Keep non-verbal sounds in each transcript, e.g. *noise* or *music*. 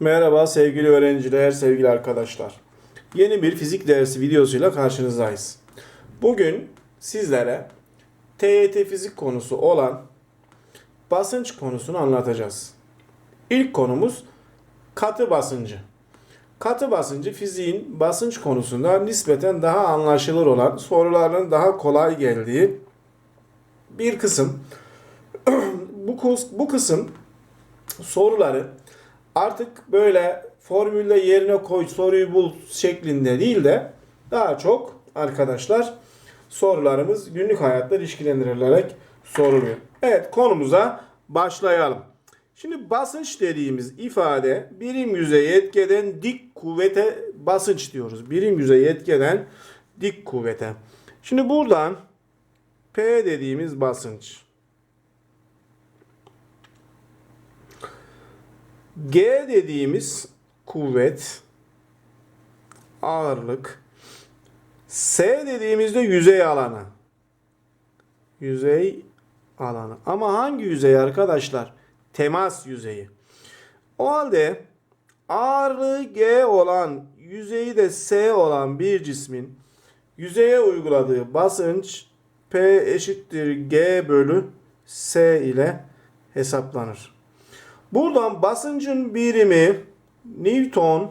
Merhaba sevgili öğrenciler, sevgili arkadaşlar. Yeni bir fizik dersi videosuyla karşınızdayız. Bugün sizlere TYT fizik konusu olan basınç konusunu anlatacağız. İlk konumuz katı basıncı. Katı basıncı fiziğin basınç konusunda nispeten daha anlaşılır olan, soruların daha kolay geldiği bir kısım. *clears throat* bu, bu kısım soruları artık böyle formülle yerine koy soruyu bul şeklinde değil de daha çok arkadaşlar sorularımız günlük hayatta ilişkilendirilerek soruluyor. Evet konumuza başlayalım. Şimdi basınç dediğimiz ifade birim yüzey etkeden dik kuvvete basınç diyoruz. Birim yüzey etkeden dik kuvvete. Şimdi buradan P dediğimiz basınç. G dediğimiz kuvvet, ağırlık. S dediğimizde yüzey alanı. Yüzey alanı. Ama hangi yüzey arkadaşlar? Temas yüzeyi. O halde ağırlığı G olan, yüzeyi de S olan bir cismin yüzeye uyguladığı basınç P eşittir G bölü S ile hesaplanır. Buradan basıncın birimi Newton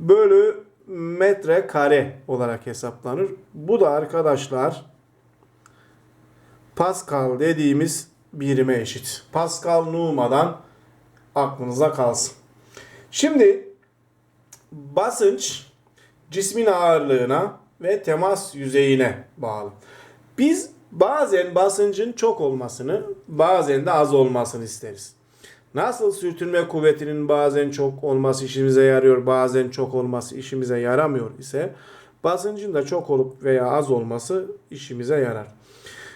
bölü metre kare olarak hesaplanır. Bu da arkadaşlar Pascal dediğimiz birime eşit. Pascal Numa'dan aklınıza kalsın. Şimdi basınç cismin ağırlığına ve temas yüzeyine bağlı. Biz bazen basıncın çok olmasını, bazen de az olmasını isteriz. Nasıl sürtünme kuvvetinin bazen çok olması işimize yarıyor, bazen çok olması işimize yaramıyor ise basıncın da çok olup veya az olması işimize yarar.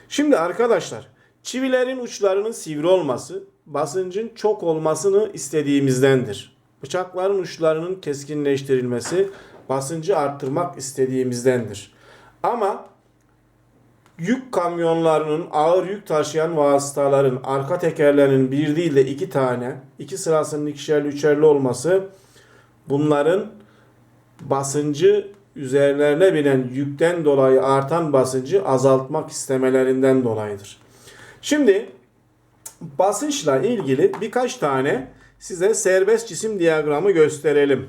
Şimdi arkadaşlar, çivilerin uçlarının sivri olması basıncın çok olmasını istediğimizdendir. Bıçakların uçlarının keskinleştirilmesi basıncı arttırmak istediğimizdendir. Ama yük kamyonlarının ağır yük taşıyan vasıtaların arka tekerlerinin bir değil de iki tane, iki sırasının ikişerli üçerli olması bunların basıncı üzerlerine binen yükten dolayı artan basıncı azaltmak istemelerinden dolayıdır. Şimdi basınçla ilgili birkaç tane size serbest cisim diyagramı gösterelim.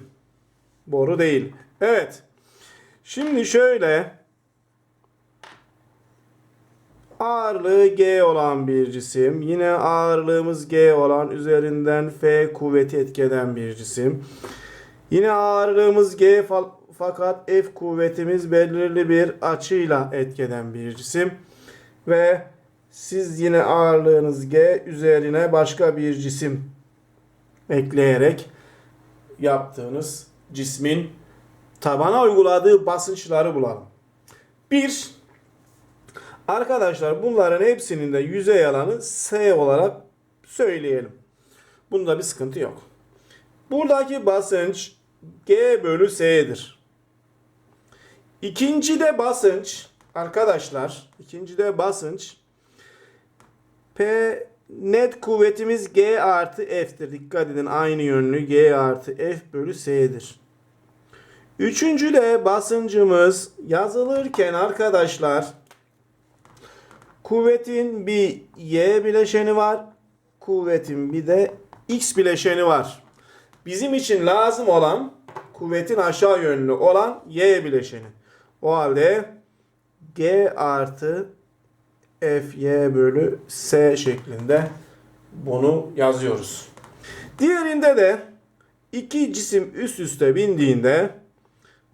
Boru değil. Evet. Şimdi şöyle ağırlığı G olan bir cisim. Yine ağırlığımız G olan üzerinden F kuvveti etkeden bir cisim. Yine ağırlığımız G fa- fakat F kuvvetimiz belirli bir açıyla etkeden bir cisim. Ve siz yine ağırlığınız G üzerine başka bir cisim ekleyerek yaptığınız cismin tabana uyguladığı basınçları bulalım. 1. Arkadaşlar bunların hepsinin de yüzey alanı S olarak söyleyelim. Bunda bir sıkıntı yok. Buradaki basınç G bölü S'dir. İkinci de basınç arkadaşlar ikinci de basınç P net kuvvetimiz G artı F'tir. Dikkat edin aynı yönlü G artı F bölü S'dir. Üçüncü de basıncımız yazılırken arkadaşlar kuvvetin bir Y bileşeni var. Kuvvetin bir de X bileşeni var. Bizim için lazım olan kuvvetin aşağı yönlü olan Y bileşeni. O halde G artı Fy bölü S şeklinde bunu yazıyoruz. Diğerinde de iki cisim üst üste bindiğinde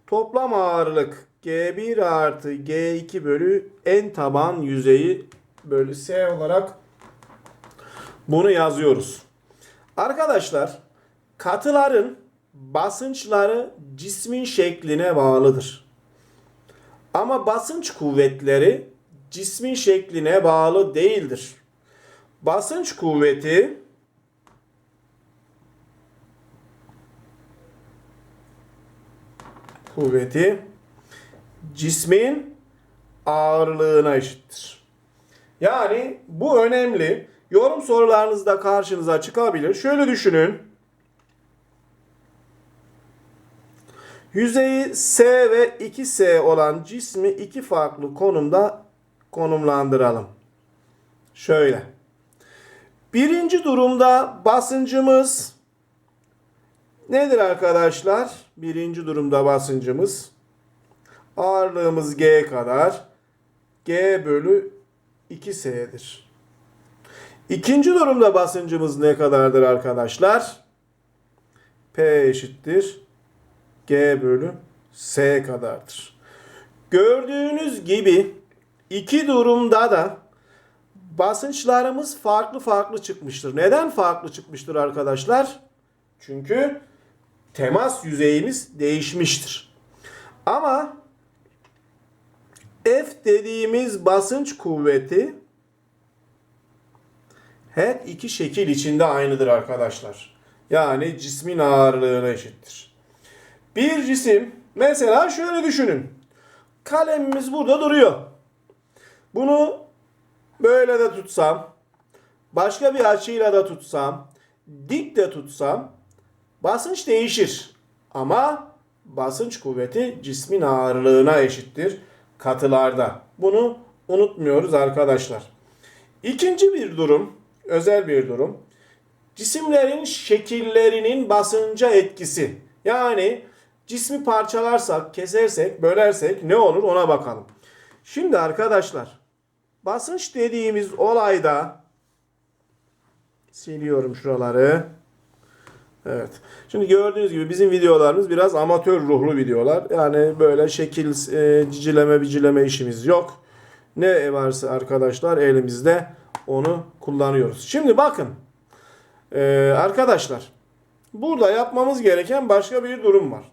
toplam ağırlık G1 artı G2 bölü en taban yüzeyi bölü S olarak bunu yazıyoruz. Arkadaşlar katıların basınçları cismin şekline bağlıdır. Ama basınç kuvvetleri cismin şekline bağlı değildir. Basınç kuvveti kuvveti cismin ağırlığına eşittir. Yani bu önemli. Yorum sorularınızda karşınıza çıkabilir. Şöyle düşünün. Yüzeyi S ve 2S olan cismi iki farklı konumda konumlandıralım. Şöyle. Birinci durumda basıncımız nedir arkadaşlar? Birinci durumda basıncımız ağırlığımız G kadar G bölü 2S'dir. İkinci durumda basıncımız ne kadardır arkadaşlar? P eşittir G bölü S kadardır. Gördüğünüz gibi iki durumda da basınçlarımız farklı farklı çıkmıştır. Neden farklı çıkmıştır arkadaşlar? Çünkü temas yüzeyimiz değişmiştir. Ama F dediğimiz basınç kuvveti her iki şekil içinde aynıdır arkadaşlar. Yani cismin ağırlığına eşittir. Bir cisim mesela şöyle düşünün. Kalemimiz burada duruyor. Bunu böyle de tutsam, başka bir açıyla da tutsam, dik de tutsam basınç değişir. Ama basınç kuvveti cismin ağırlığına eşittir katılarda. Bunu unutmuyoruz arkadaşlar. İkinci bir durum, özel bir durum. Cisimlerin şekillerinin basınca etkisi. Yani cismi parçalarsak, kesersek, bölersek ne olur ona bakalım. Şimdi arkadaşlar basınç dediğimiz olayda siliyorum şuraları. Evet. Şimdi gördüğünüz gibi bizim videolarımız biraz amatör ruhlu videolar. Yani böyle şekil e, cicileme bicileme işimiz yok. Ne varsa arkadaşlar elimizde onu kullanıyoruz. Şimdi bakın. E, arkadaşlar burada yapmamız gereken başka bir durum var.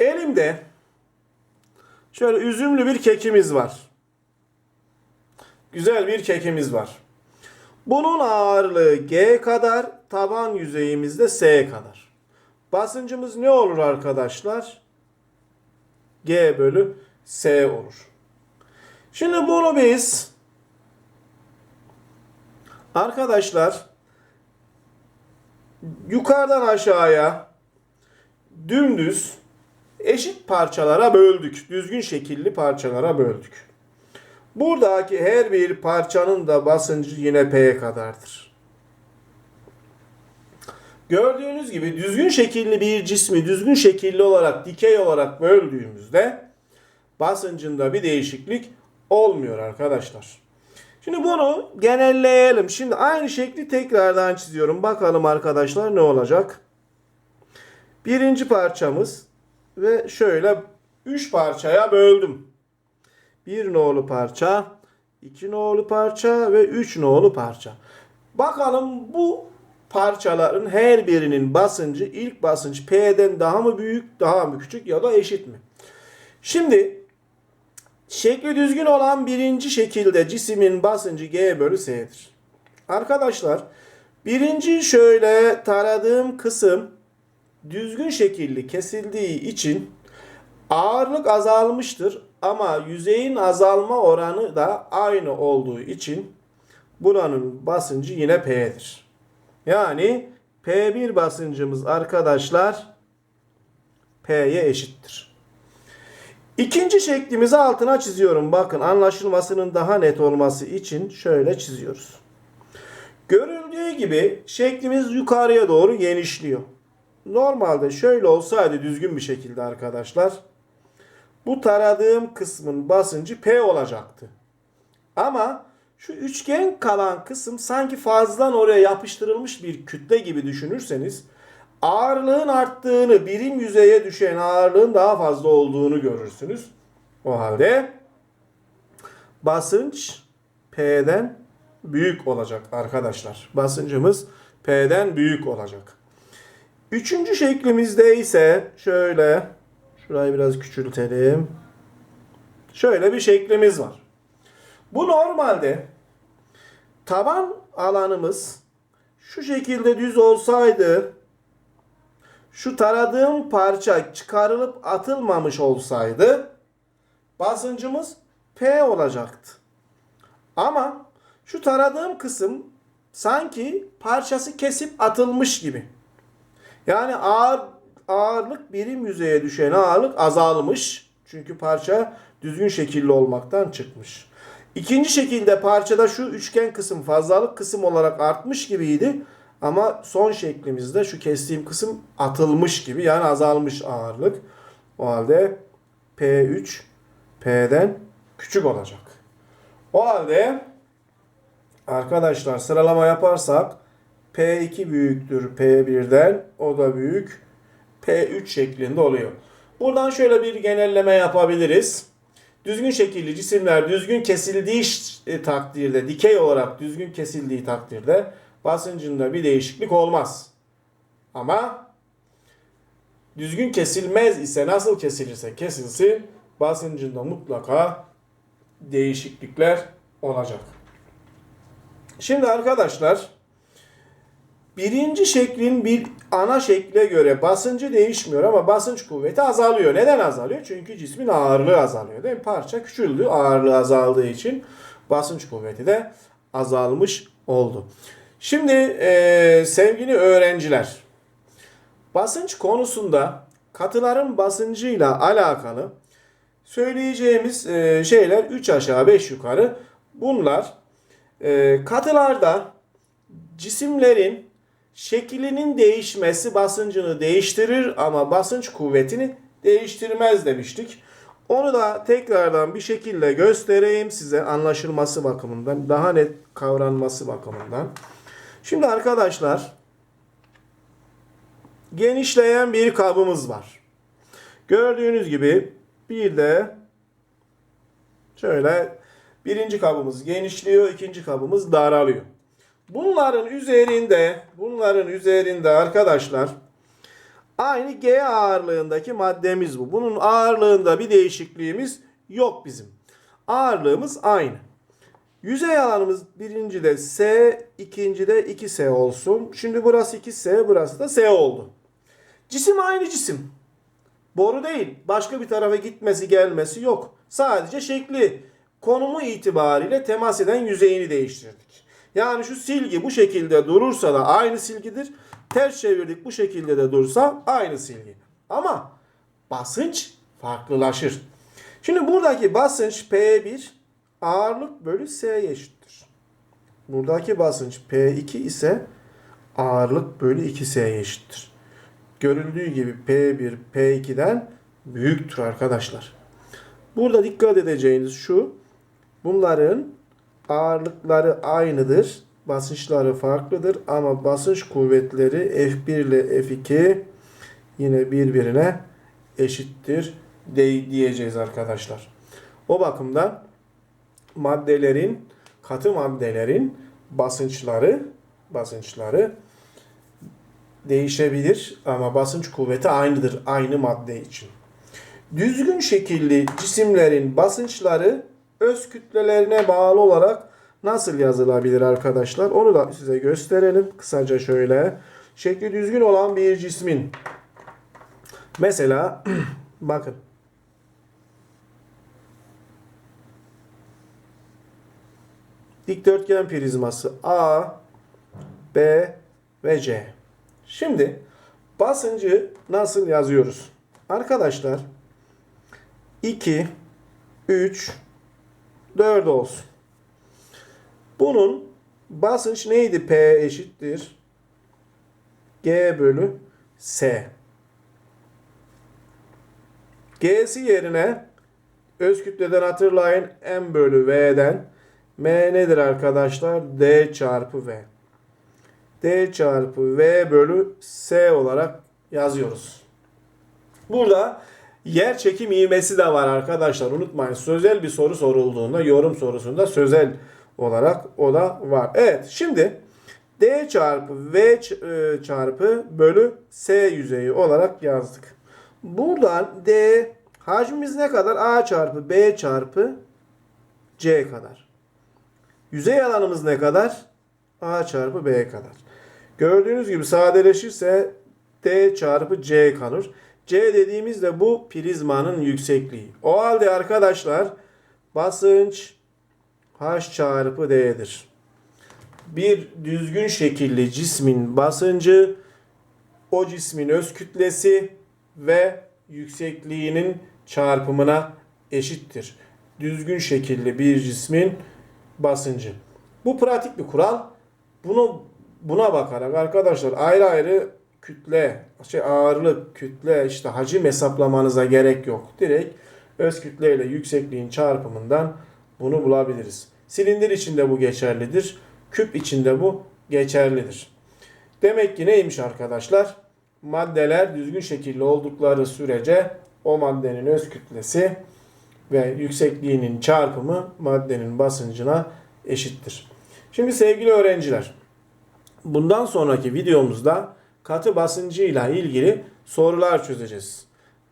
Elimde şöyle üzümlü bir kekimiz var. Güzel bir kekimiz var. Bunun ağırlığı G kadar, taban yüzeyimizde S kadar. Basıncımız ne olur arkadaşlar? G bölü S olur. Şimdi bunu biz arkadaşlar yukarıdan aşağıya dümdüz eşit parçalara böldük. Düzgün şekilli parçalara böldük. Buradaki her bir parçanın da basıncı yine P kadardır. Gördüğünüz gibi düzgün şekilli bir cismi düzgün şekilli olarak dikey olarak böldüğümüzde basıncında bir değişiklik olmuyor arkadaşlar. Şimdi bunu genelleyelim. Şimdi aynı şekli tekrardan çiziyorum. Bakalım arkadaşlar ne olacak? Birinci parçamız ve şöyle 3 parçaya böldüm. 1 nolu parça, 2 nolu parça ve 3 nolu parça. Bakalım bu parçaların her birinin basıncı ilk basınç P'den daha mı büyük, daha mı küçük ya da eşit mi? Şimdi şekli düzgün olan birinci şekilde cismin basıncı G bölü S'dir. Arkadaşlar birinci şöyle taradığım kısım düzgün şekilli kesildiği için ağırlık azalmıştır ama yüzeyin azalma oranı da aynı olduğu için buranın basıncı yine P'dir. Yani P1 basıncımız arkadaşlar P'ye eşittir. İkinci şeklimizi altına çiziyorum. Bakın anlaşılmasının daha net olması için şöyle çiziyoruz. Görüldüğü gibi şeklimiz yukarıya doğru genişliyor. Normalde şöyle olsaydı düzgün bir şekilde arkadaşlar bu taradığım kısmın basıncı P olacaktı. Ama şu üçgen kalan kısım sanki fazladan oraya yapıştırılmış bir kütle gibi düşünürseniz ağırlığın arttığını, birim yüzeye düşen ağırlığın daha fazla olduğunu görürsünüz. O halde basınç P'den büyük olacak arkadaşlar. Basıncımız P'den büyük olacak. Üçüncü şeklimizde ise şöyle şurayı biraz küçültelim. Şöyle bir şeklimiz var. Bu normalde taban alanımız şu şekilde düz olsaydı şu taradığım parça çıkarılıp atılmamış olsaydı basıncımız P olacaktı. Ama şu taradığım kısım sanki parçası kesip atılmış gibi. Yani ağır ağırlık birim yüzeye düşen ağırlık azalmış. Çünkü parça düzgün şekilli olmaktan çıkmış. İkinci şekilde parçada şu üçgen kısım fazlalık kısım olarak artmış gibiydi. Ama son şeklimizde şu kestiğim kısım atılmış gibi yani azalmış ağırlık. O halde P3 P'den küçük olacak. O halde arkadaşlar sıralama yaparsak P2 büyüktür P1'den o da büyük P3 şeklinde oluyor. Buradan şöyle bir genelleme yapabiliriz. Düzgün şekilli cisimler düzgün kesildiği ş- takdirde, dikey olarak düzgün kesildiği takdirde basıncında bir değişiklik olmaz. Ama düzgün kesilmez ise nasıl kesilirse kesilsin basıncında mutlaka değişiklikler olacak. Şimdi arkadaşlar birinci şeklin bir ana şekle göre basıncı değişmiyor ama basınç kuvveti azalıyor. Neden azalıyor? Çünkü cismin ağırlığı azalıyor. Değil mi? Parça küçüldü. Ağırlığı azaldığı için basınç kuvveti de azalmış oldu. Şimdi eee, sevgili öğrenciler basınç konusunda katıların basıncıyla alakalı söyleyeceğimiz eee, şeyler 3 aşağı 5 yukarı. Bunlar eee, katılarda cisimlerin şeklinin değişmesi basıncını değiştirir ama basınç kuvvetini değiştirmez demiştik. Onu da tekrardan bir şekilde göstereyim size anlaşılması bakımından, daha net kavranması bakımından. Şimdi arkadaşlar genişleyen bir kabımız var. Gördüğünüz gibi bir de şöyle birinci kabımız genişliyor, ikinci kabımız daralıyor. Bunların üzerinde, bunların üzerinde arkadaşlar aynı G ağırlığındaki maddemiz bu. Bunun ağırlığında bir değişikliğimiz yok bizim. Ağırlığımız aynı. Yüzey alanımız birinci de S, ikinci de 2S olsun. Şimdi burası 2S, burası da S oldu. Cisim aynı cisim. Boru değil. Başka bir tarafa gitmesi gelmesi yok. Sadece şekli, konumu itibariyle temas eden yüzeyini değiştirdik. Yani şu silgi bu şekilde durursa da aynı silgidir. Ters çevirdik bu şekilde de dursa aynı silgi. Ama basınç farklılaşır. Şimdi buradaki basınç P1 ağırlık bölü S'ye eşittir. Buradaki basınç P2 ise ağırlık bölü 2S'ye eşittir. Görüldüğü gibi P1 P2'den büyüktür arkadaşlar. Burada dikkat edeceğiniz şu. Bunların ağırlıkları aynıdır. Basınçları farklıdır ama basınç kuvvetleri F1 ile F2 yine birbirine eşittir diyeceğiz arkadaşlar. O bakımdan maddelerin katı maddelerin basınçları basınçları değişebilir ama basınç kuvveti aynıdır aynı madde için. Düzgün şekilli cisimlerin basınçları öz kütlelerine bağlı olarak nasıl yazılabilir arkadaşlar? Onu da size gösterelim. Kısaca şöyle. Şekli düzgün olan bir cismin mesela *clears throat* bakın dikdörtgen prizması A, B ve C. Şimdi basıncı nasıl yazıyoruz? Arkadaşlar 2, 3, 4 olsun. Bunun basınç neydi? P eşittir. G bölü S. G'si yerine öz kütleden hatırlayın M bölü V'den M nedir arkadaşlar? D çarpı V. D çarpı V bölü S olarak yazıyoruz. Burada yer çekim ivmesi de var arkadaşlar. Unutmayın sözel bir soru sorulduğunda yorum sorusunda sözel olarak o da var. Evet şimdi D çarpı V e, çarpı bölü S yüzeyi olarak yazdık. Buradan D hacmimiz ne kadar? A çarpı B çarpı C kadar. Yüzey alanımız ne kadar? A çarpı B kadar. Gördüğünüz gibi sadeleşirse D çarpı C kalır. C dediğimizde bu prizmanın yüksekliği. O halde arkadaşlar basınç H çarpı D'dir. Bir düzgün şekilli cismin basıncı o cismin öz kütlesi ve yüksekliğinin çarpımına eşittir. Düzgün şekilli bir cismin basıncı. Bu pratik bir kural. Bunu buna bakarak arkadaşlar ayrı ayrı kütle, şey ağırlık, kütle, işte hacim hesaplamanıza gerek yok. Direkt öz kütle ile yüksekliğin çarpımından bunu bulabiliriz. Silindir içinde bu geçerlidir. Küp içinde bu geçerlidir. Demek ki neymiş arkadaşlar? Maddeler düzgün şekilde oldukları sürece o maddenin öz kütlesi ve yüksekliğinin çarpımı maddenin basıncına eşittir. Şimdi sevgili öğrenciler, bundan sonraki videomuzda katı basıncıyla ilgili sorular çözeceğiz.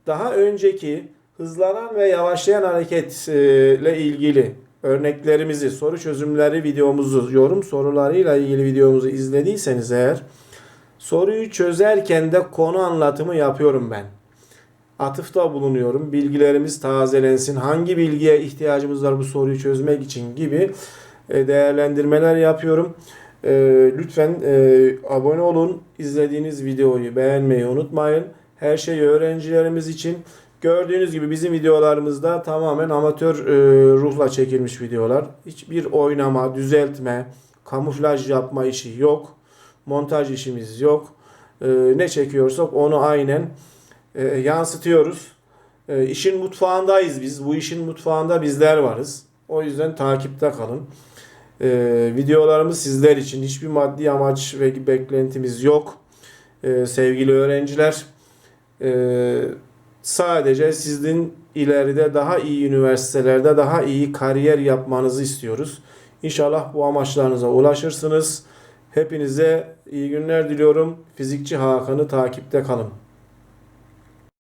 Daha önceki hızlanan ve yavaşlayan hareketle ilgili örneklerimizi, soru çözümleri videomuzu, yorum sorularıyla ilgili videomuzu izlediyseniz eğer soruyu çözerken de konu anlatımı yapıyorum ben. Atıfta bulunuyorum. Bilgilerimiz tazelensin. Hangi bilgiye ihtiyacımız var bu soruyu çözmek için gibi e, değerlendirmeler yapıyorum. E, Lütfen e, abone olun. İzlediğiniz videoyu beğenmeyi unutmayın. Her şey öğrencilerimiz için. Gördüğünüz gibi bizim videolarımızda tamamen amatör e, ruhla çekilmiş videolar. Hiçbir oynama, düzeltme, kamuflaj yapma işi yok. Montaj işimiz yok. E, ne çekiyorsak onu aynen e, yansıtıyoruz. E, işin mutfağındayız biz. Bu işin mutfağında bizler varız. O yüzden takipte kalın. E, videolarımız sizler için hiçbir maddi amaç ve beklentimiz yok. E, sevgili öğrenciler, e, sadece sizin ileride daha iyi üniversitelerde daha iyi kariyer yapmanızı istiyoruz. İnşallah bu amaçlarınıza ulaşırsınız. Hepinize iyi günler diliyorum. Fizikçi Hakan'ı takipte kalın.